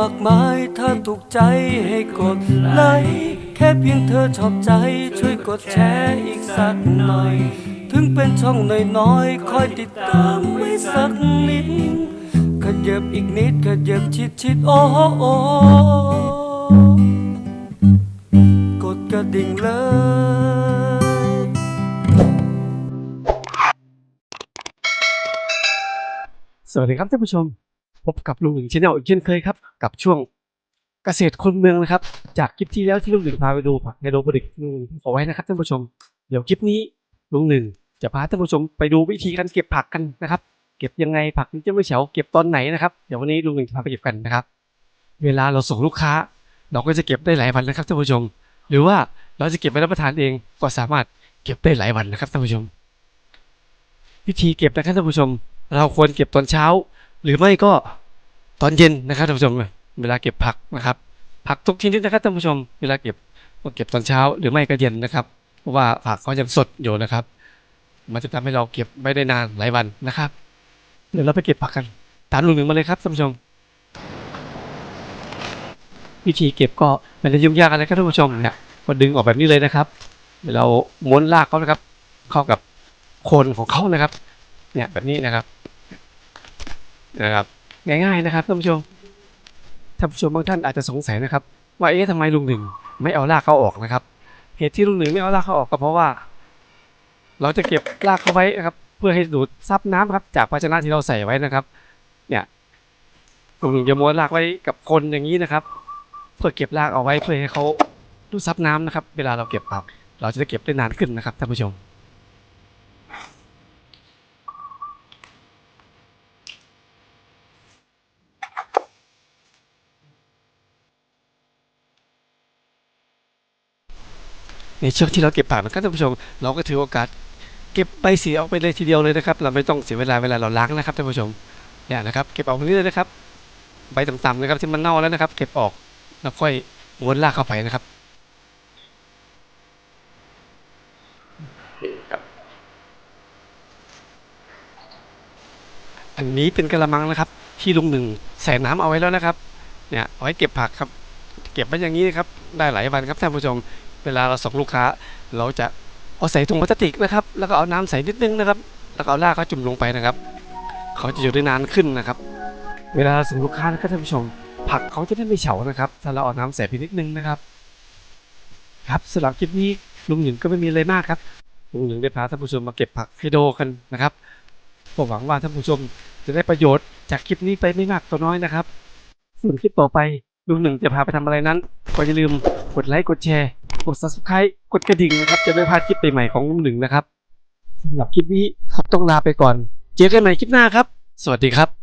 มากมายเธอถูกใจให้กดไลค์แค่เพียงเธอชอบใจช่วยกดแชร์อีกสักหน่อย ถึงเป็นช่องน้อยๆคอยติดตามไว้สักนิดขยับอีกนิดขยับชิดชิดๆโอ้โอ้กดกระดิ่งเลยสวัสดีครับท่านผู้ชม พบกับลุงหนึ่งชแนลอีกเช่นเคยครับ กับช่วงเกษตรคนเมืองนะครับ จากคลิปที่แล้วที่ลุงหนึ่งพาไปดูผักไฮโดรโปนิกขอไว้นะครับท่านผู้ชม เดี๋ยวคลิปนี้ลุงหนึ่งจะพาท่านผู้ชมไปดูวิธีการเก็บผักกันนะครับ เก็บยังไงผักนี้จะไม่เฉาเก็บตอนไหนนะครับเดี๋ยววันนี้ลุงหนึ่งจะพาไปเก็บกันนะครับ เวลาเราส่งลูกค้า เราก็จะเก็บได้หลายวันนะครับท่านผู้ชม หรือว่าเราจะเก็บไว้รับประทานเองก็สามารถเก็บได้หลายวันนะครับท่านผู้ชม วิธีเก็บนะครับท่านผู้ชม เราควรเก็บตอนเช้า หรือไม่ก็ ตอนเย็นนะครับท่านผู้ชม เวลาเก็บผักนะครับ ผักทุกชนิดนะครับท่านผู้ชม เวลาเก็บก็เก็บตอนเช้าหรือไม่ก็เย็นนะครับ เพราะว่าผักเขายังสดอยู่นะครับ มันจะทำให้เราเก็บไม่ได้นานหลายวันนะครับ เดี๋ยวเราไปเก็บผักกัน ตามลุงหนึ่งมาเลยครับท่านผู้ชม วิธีเก็บก็ไมันจะยุ่งยากอะไรครับท่านผู้ชมเนี่ยก็ดึงออกแบบนี้เลยนะครับ เดี๋ยวเราม้วนรากเขานะครับ เข้ากับโคนของเขานะครับ เนี่ยแบบนี้นะครับ นะครับ ง่ายๆนะครับท่านผู้ชมท่านผู้ชมบางท่านอาจจะสงสัยนะครับ ว่าเอ๊ะทำไมลุงหนึ่งไม่เอารากเขาออกนะครับ เหตุที่ลุงหนึ่งไม่เอารากเขาออกก็เพราะว่า เราจะเก็บรากเขาไว้นะครับ เพื่อให้ดูดซับน้ำครับ จากภาชนะที่เราใส่ไว้นะครับ เนี่ยลุงหนึ่งจะม้วนรากไว้กับคนอย่างนี้นะครับ เพื่อเก็บรากเอาไว้เพื่อให้เขาดูดซับน้ำนะครับ เวลาเราเก็บผักเราจะได้เก็บได้นานขึ้นนะครับท่านผู้ชม ในช่วงที่เราเก็บผักนะครับท่านผู้ชม เราก็ถือโอกาสเก็บใบสีออกไปเลยทีเดียวเลยนะครับ เราไม่ต้องเสียเวลาเวลาเราล้างนะครับท่านผู้ชมเนี่ยนะครับเก็บออกตรงนี้เลยนะครับ ใบต่ำๆนะครับที่มันเน่าแล้วนะครับ เก็บออกแล้วค่อยม้วนรากเข้าไปนะครับนี่ครับอันนี้เป็นกระมังนะครับ ที่ลุงหนึ่งใส่น้ำเอาไว้แล้วนะครับ เนี่ยเอาไว้เก็บผักครับ เก็บไว้อย่างนี้นะครับได้หลายวันครับท่านผู้ชม เวลาเราส่งลูกค้า เราจะเอาใส่ถุงพลาสติกนะครับ แล้วก็เอาน้ำใส่นิดนึงนะครับ แล้วก็เอารากเขาจุ่มลงไปนะครับ เขาจะอยู่ได้นานขึ้นนะครับ เวลาส่งลูกค้านะครับท่านผู้ชม ผักเขาจะได้ไม่เฉานะครับ ถ้าเราเอาน้ำใส่ไปนิดนึงนะครับ ครับสำหรับคลิปนี้ลุงหนึ่งก็ไม่มีอะไรมากครับลุงหนึ่งได้พาท่านผู้ชมมาเก็บผักไฮโดกันนะครับผมหวังว่าท่านผู้ชมจะได้ประโยชน์จากคลิปนี้ไปไม่มากก็น้อยนะครับส่วนคลิปต่อไปลุงหนึ่งจะพาไปทำอะไรนั้น ก็อย่าลืมกดไลค์กดแชร์ กด subscribe กดกระดิ่งนะครับ จะไม่พลาดคลิปใหม่ๆของหนึ่งนะครับสำหรับคลิปนี้ครับต้องลาไปก่อน เจอกันใหม่คลิปหน้าครับ สวัสดีครับ